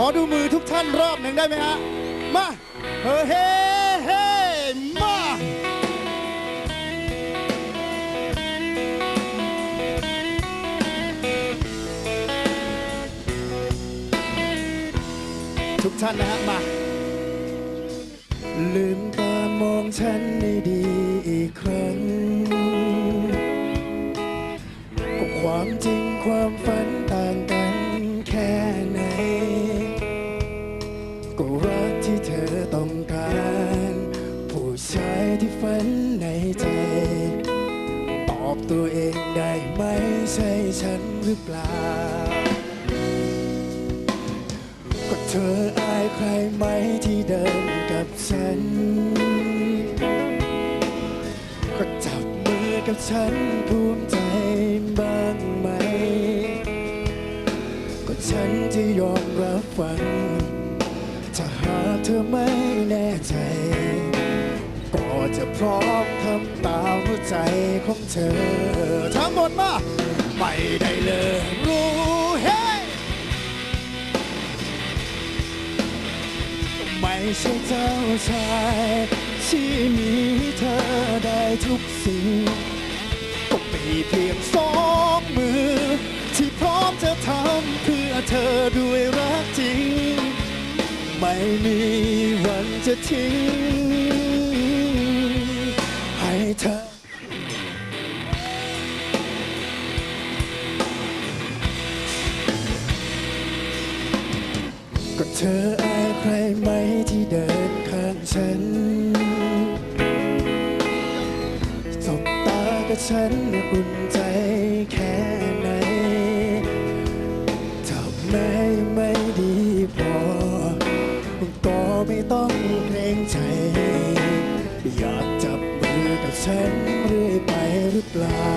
ขอดูมือทุกท่านรอบหนึ่งได้ไหมฮะ มาเฮ้เฮ้เฮ้มาทุกท่านนะฮะ มา ลืมตามองฉันในดีอีกครั้งก็ความจริงความฝัน ก็รักที่เธอต้องการ ผู้ชายที่ฝันในใจ ตอบตัวเองได้ไหมใช่ฉันหรือเปล่า ก็เธออายใครไหมที่เดินกับฉัน ก็จับมือกับฉันภูมิใจบ้างไหม ก็ฉันจะยอมรับฟัง ธอไม่แน่ใจ ก็จะพร้อมทำตามหัวใจของเธอ ทั้งหมดมาไปได้เลยรู้เฮ้ไม่ใช่เจ้าชายที่มีเธอได้ทุกสิ่งก็มีเพียงสองมือ ที่พร้อมจะทำเพื่อเธอด้วยรักจริง ไม่มีวันจะทิ้งให้เธอก็เธออายใครไหมที่เดินข้างฉันสบตากับฉันอุ่นใจแค่ไหนถ้าแม้ยังไม เกรงใจ อยากจับมือกับฉันเรื่อยไปหรือเปล่า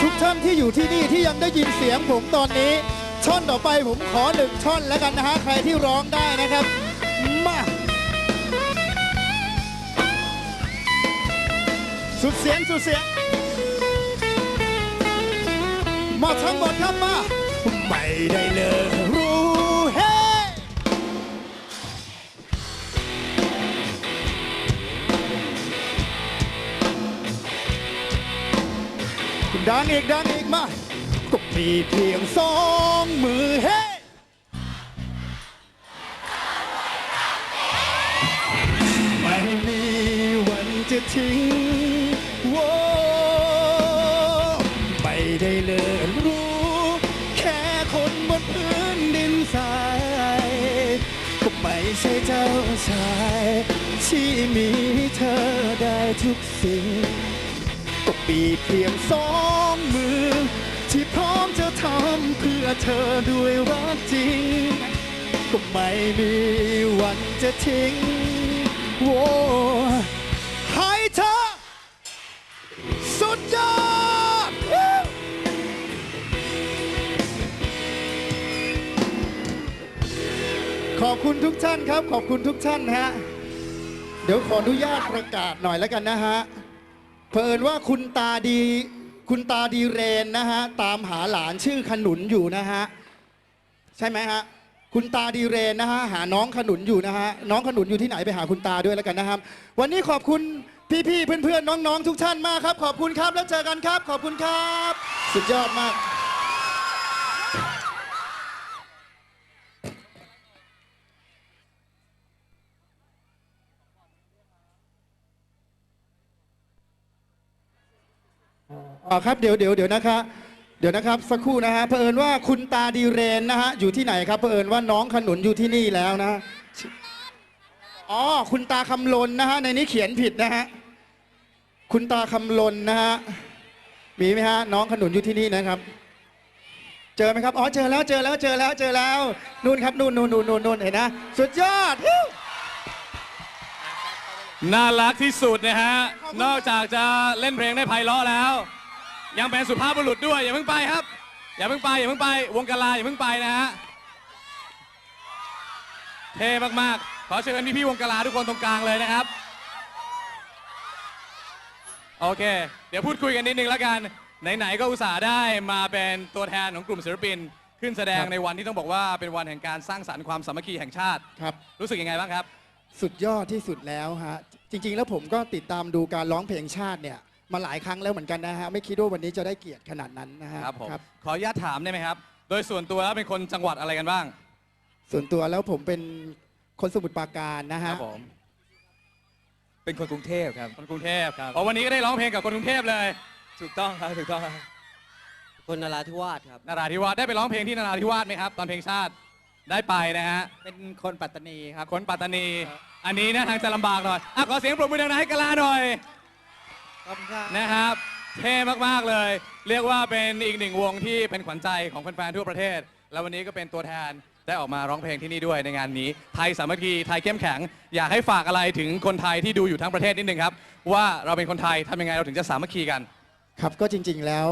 ทุกท่านที่อยู่ที่นี่ที่ยังได้ยินเสียงผมตอนนี้ ช่อนต่อไปผมขอหนึ่งท่อนแล้วกันนะฮะ ใครที่ร้องได้นะครับมาสุดเสียง สุดเสียง มาทั้งหมดครับมาไม่ได้เลยรู้เฮ้ดังอีกดังอีกมาก็มีเพียงสองมือเฮ้ไม่มีวันจะทิ้ง ที่มีเธอได้ทุกสิ่งก็ปีเพียงสองมือ ที่พร้อมจะทำเพื่อเธอด้วยรักจริง ก็ไม่มีวันจะทิ้งโว้ให้เธอสุดยอดขอบคุณทุกท่านครับ ขอบคุณทุกท่านฮะ เดี๋ยวขออนุญาตประกาศหน่อยแล้วกันนะฮะเพิ่นว่าคุณตาดี คุณตาดีเรนนะฮะตามหาหลานชื่อขนุนอยู่นะฮะใช่ไหมฮะคุณตาดีเรนนะฮะหาน้องขนุนอยู่นะฮะน้องขนุนอยู่ที่ไหนไปหาคุณตาด้วยแล้วกันนะครับ วันนี้ขอบคุณพี่ๆเพื่อนๆน้องๆทุกท่านมากครับ ขอบคุณครับแล้วเจอกันครับ ขอบคุณครับ สุดยอดมาก อ๋อครับเดี๋ยวเดี๋ยวเดี๋ยวนะคะเดี๋ยวนะครับสักครู่นะฮะเผอิญว่าคุณตาดีเรนนะฮะอยู่ที่ไหนครับเผอิญว่าน้องขนุนอยู่ที่นี่แล้วนะอ๋อคุณตาคำลนนะฮะในนี้เขียนผิดนะฮะคุณตาคำลนนะฮะมีไหมฮะน้องขนุนอยู่ที่นี่นะครับ เจอไหมครับอ๋อเจอแล้วเจอแล้วเจอแล้วเจอแล้วนู่นครับนู่นนู่นนู่นนู่นนู่นเห็นนะ สุดยอดฮิ้ว น่ารักที่สุดนะฮะ นอกจากจะเล่นเพลงได้ไพเราะแล้ว ยังเป็นสุภาพบุรุษด้วย อย่าเพิ่งไปครับ อย่าเพิ่งไป อย่าเพิ่งไป วงกลาอย่าเพิ่งไปนะฮะ เท่มากๆ ขอเชิญพี่ๆวงกลาทุกคนตรงกลางเลยนะครับ โอเค เดี๋ยวพูดคุยกันนิดนึงแล้วกัน ไหนๆ ก็อุตส่าห์ได้มาเป็นตัวแทนของกลุ่มศิลปิน ขึ้นแสดงครับในวันที่ต้องบอกว่าเป็นวันแห่งการสร้างสรรค์ความสามัคคีแห่งชาติ ครับ รู้สึกยังไงบ้างครับ สุดยอดที่สุดแล้วฮะ จริง ๆ แล้วผมก็ติดตามดูการร้องเพลงชาติเนี่ยมาหลายครั้งแล้วเหมือนกันนะฮะ ไม่คิดว่าวันนี้จะได้เกียรติขนาดนั้นนะฮะครับผมขออนุญาตถามได้ไหมครับ โดยส่วนตัวแล้วเป็นคนจังหวัดอะไรกันบ้าง ส่วนตัวแล้วผมเป็นคนสมุทรปราการนะคฮะ รับผมเป็นคนกรุงเทพครับ คนกรุงเทพครับ อ๋อวันนี้ก็ได้ร้องเพลงกับคนกรุงเทพเลยถูกต้องครับถูกต้องครับคนนราธิวาสครับนาราธิวาสได้ไปร้องเพลงที่นาราธิวาสไหมครับ ตอนเพลงชาติ ได้ไปนะฮะ เป็นคนปัตตานีครับ คนปัตตานี อันนี้นะทางจะลำบากหน่อยอะขอเสียงปรบมือดังๆให้กะลาหน่อย ขอบคุณครับนะครับ เท่มากๆเลย เรียกว่าเป็นอีกหนึ่งวงที่เป็นขวัญใจของแฟนๆทั่วประเทศ แล้ววันนี้ก็เป็นตัวแทนได้ออกมาร้องเพลงที่นี่ด้วยในงานนี้ ไทยสามัคคี ไทยเข้มแข็ง อยากให้ฝากอะไรถึงคนไทยที่ดูอยู่ทั้งประเทศนิดนึงครับ ว่าเราเป็นคนไทยทำยังไงเราถึงจะสามัคคีกัน ครับก็จริงๆแล้ว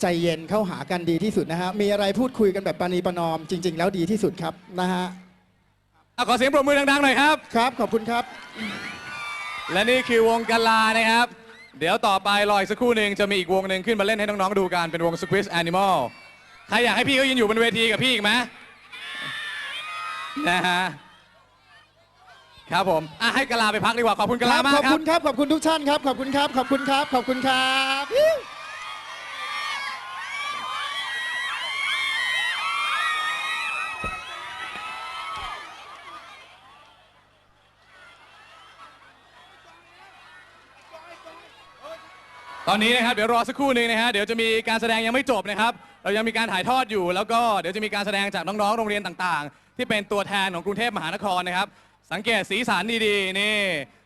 ใจเย็นเข้าหากันดีที่สุดนะฮะมีอะไรพูดคุยกันแบบปณีประนอม จริง ๆ แล้วดีที่สุดครับนะฮะอะขอเสียงปรบมือดังๆหน่อยครับ ครับขอบคุณครับ และนี่คือวงกะลานะครับ เดี๋ยวต่อไปรออีกสักครู่หนึ่งจะมีอีกวงหนึ่งขึ้นมาเล่นให้น้องๆดูกันเป็นวง Squeeze Animal ใครอยากให้พี่เขายืนอยู่บนเวทีกับพี่อีกไหมนะฮะครับผมอะให้กะลาไปพักดีกว่าขอบคุณกะคลารับมากขอบครัคุบณครับขอบคุณทุกท่านครับขอบคุณครับขอบคุณครับขอบคุณครับ ตอนนี้นะครับเดี๋ยวรอสักครู่หนึ่งนะฮะเดี๋ยวจะมีการแสดงยังไม่จบนะครับเรายังมีการถ่ายทอดอยู่ แล้วก็เดี๋ยวจะมีการแสดงจากน้องๆโรงเรียนต่างๆ ที่เป็นตัวแทนของกรุงเทพมหานครนะครับ สังเกตสีสันดีๆนี่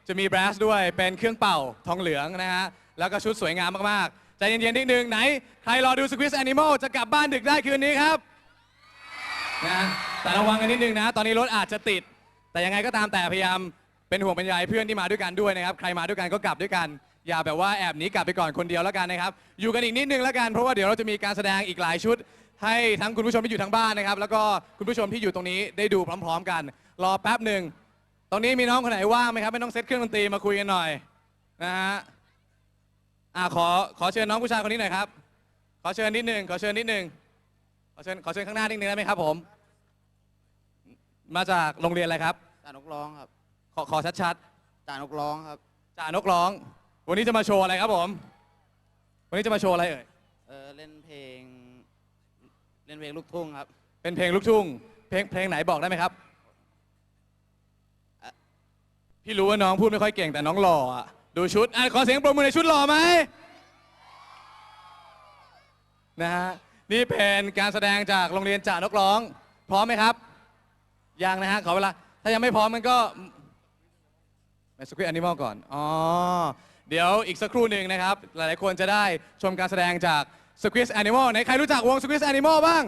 จะมีแบรสด้วยเป็นเครื่องเป่าทองเหลืองนะฮะแล้วก็ชุดสวยงามมากๆใจเย็นๆนิดนึงไหนใครรอดู Squeeze Animal จะกลับบ้านดึกได้คืนนี้ครับนะแต่ระวังกันนิดนึงนะ ตอนนี้รถอาจจะติด แต่ยังไงก็ตามแต่พยายามเป็นห่วงเป็นใยเพื่อนที่มาด้วยกันด้วยนะครับ ใครมาด้วยกันก็กลับด้วยกัน อย่าแบบว่าแอบหนีกลับไปก่อนคนเดียวแล้วกันนะครับ อยู่กันอีกนิดนึงแล้วกัน เพราะว่าเดี๋ยวเราจะมีการแสดงอีกหลายชุด ให้ทั้งคุณผู้ชมที่อยู่ทางบ้านนะครับ แล้วก็คุณผู้ชมที่อยู่ตรงนี้ได้ดูพร้อม ๆ กัน รอแป๊บหนึ่งตรงนี้มีน้องคนไหนว่างไหมครับไม่ต้องเซตเครื่องดนตรีมาคุยกันหน่อยนะฮะอ่าขอขอเชิญน้องผู้ชายคนนี้หน่อยครับขอเชิญนิดนึงขอเชิญนิดนึงขอเชิญขอเชิญข้างหน้านิดนึงได้ไหมครับผม มาจากโรงเรียนอะไรครับ จ่านกร้องครับ ขอขอชัดจ่านกร้องครับ ๆจ่านกร้อง วันนี้จะมาโชว์อะไรครับผม วันนี้จะมาโชว์อะไรเอ่ย เออเล่นเพลง เล่นเพลงลูกทุ่งครับ เป็นเพลงลูกทุ่ง เพลงเพลงไหนบอกได้ไหมครับอะพี่รู้ว่าน้องพูดไม่ค่อยเก่งแต่น้องหล่ออะดูชุดอะขอเสียงปรบมือในชุดหล่อไหมนะฮะ นี่เป็นการแสดงจากโรงเรียนจ่านกร้อง พร้อมไหมครับ ยังนะฮะ ขอเวลา ถ้ายังไม่พร้อมมันก็ไปสควิตแอนิมอลก่อน อ๋อ เดี๋ยวอีกสักครู่หนึ่งนะครับ หลายๆคนจะได้ชมการแสดงจาก Squeeze Animal ไหนใครรู้จักวง Squeeze Animal บ้าง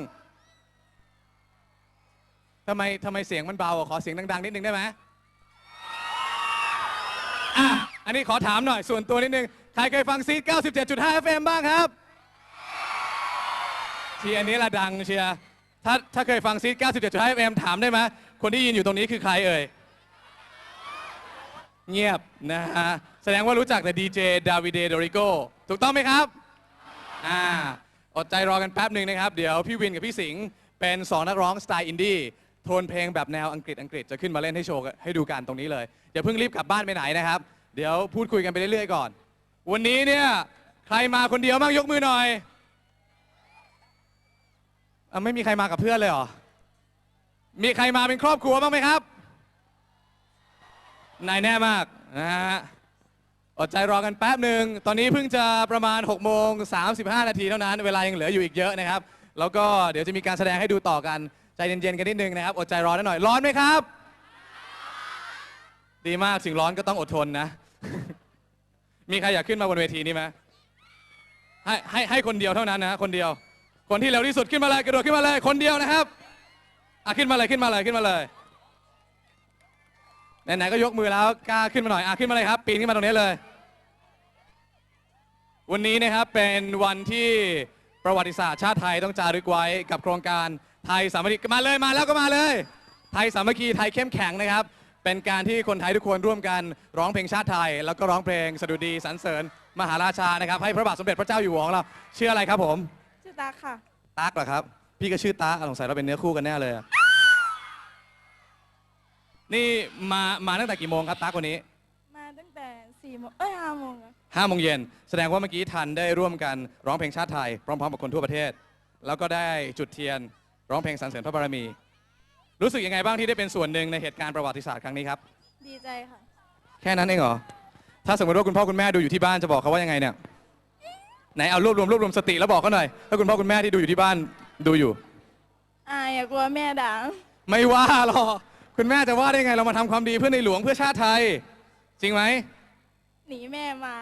ทำไมทำไมเสียงมันเบาอะขอเสียงดัง ๆ นิดนึงได้ไหมอะอันนี้ขอถามหน่อยส่วนตัวนิดนึง ใครเคยฟังซีด97.5 FM บ้างครับทีอันนี้ละดังเชียร์ถ้าถ้าเคยฟังซีด97.5 FM ถามได้ไหมคนที่ยืนอยู่ตรงนี้คือใครเอ่ย เงียบนะฮะแสดงว่ารู้จักแต่ดีเจดาวิเดโดริโกถูกต้องไหมครับอ่าอดใจรอกันแป๊บหนึ่งนะครับ เดี๋ยวพี่วินกับพี่สิงห์เป็น 2 นักร้องสไตล์อินดี้โทนเพลงแบบแนวอังกฤษอังกฤษจะขึ้นมาเล่นให้โชว์ให้ดูกันตรงนี้เลยอย่าเพิ่งรีบกลับบ้านไปไหนนะครับ เดี๋ยวพูดคุยกันไปเรื่อยๆก่อน วันนี้เนี่ยใครมาคนเดียวบ้างยกมือหน่อยอไม่มีใครมากับเพื่อนเลยเหรอมีใครมาเป็นครอบครัวบ้างไหมครับ นายแน่มากนะฮะอดใจรอกันแป๊บหนึ่งตอนนี้เพิ่งจะประมาณ6โมง35 นาทีเท่านั้น เวลายังเหลืออยู่อีกเยอะนะครับ แล้วก็เดี๋ยวจะมีการแสดงให้ดูต่อกันใจเย็นๆกันนิดนึงนะครับ อดใจรอหน่อย ร้อนไหมครับ ดีมากถึงร้อนก็ต้องอดทนนะ มีใครอยากขึ้นมาบนเวทีนี้ไหมให้ให้ให้คนเดียวเท่านั้นนะคนเดียว คนที่เร็วที่สุดขึ้นมาเลยกระโดดขึ้นมาเลยคนเดียวนะครับอะขึ้นมาเลยขึ้นมาเลยขึ้นมาเลย ไหนๆก็ยกมือแล้วกล้าขึ้นมาหน่อยอะขึ้นมาเลยครับปีนขึ้นมาตรงนี้เลย วันนี้นะครับเป็นวันที่ประวัติศาสตร์ชาติไทยต้องจารึกไว้กับโครงการไทยสามัคคีมาเลยมาแล้วก็มาเลย ไทยสามัคคีไทยเข้มแข็งนะครับ เป็นการที่คนไทยทุกคนร่วมกันร้องเพลงชาติไทย แล้วก็ร้องเพลงสดุดีสรรเสริญ มหาราชานะครับ ให้พระบาทสมเด็จพระเจ้าอยู่หัวของเราชื่ออะไรครับผม ชื่อตาค่ะ ตั๊กเหรอครับ พี่ก็ชื่อตาสงสัยเราเป็นเนื้อคู่กันแน่เลยอะ นี่มามาตั้งแต่กี่โมงครับตั๊กวันนี้มาตั้งแต่สี่โมงเอ้ยห้าโมงอะห้าโมงเย็นแสดงว่าเมื่อกี้ทันได้ร่วมกันร้องเพลงชาติไทยพร้อมๆกับคนทั่วประเทศ แล้วก็ได้จุดเทียนร้องเพลงสรรเสริญพระบารมี รู้สึกยังไงบ้างที่ได้เป็นส่วนหนึ่งในเหตุการณ์ประวัติศาสตร์ครั้งนี้ครับดีใจค่ะ แค่นั้นเองเหรอถ้าสมมติว่าคุณพ่อคุณแม่ดูอยู่ที่บ้านจะบอกเขาว่ายังไงเนี่ยไหนเอารวบรวมรวบรวมสติแล้วบอกเขาหน่อยถ้าคุณพ่อคุณแม่ที่ดูอยู่ที่บ้านดูอยู่ อายอะกลัวแม่ด่าไม่ว่าหรอก คุณแม่จะว่าได้ไงเรามาทำความดีเพื่อในหลวงเพื่อชาติไทย จริงไหม หนีแม่มา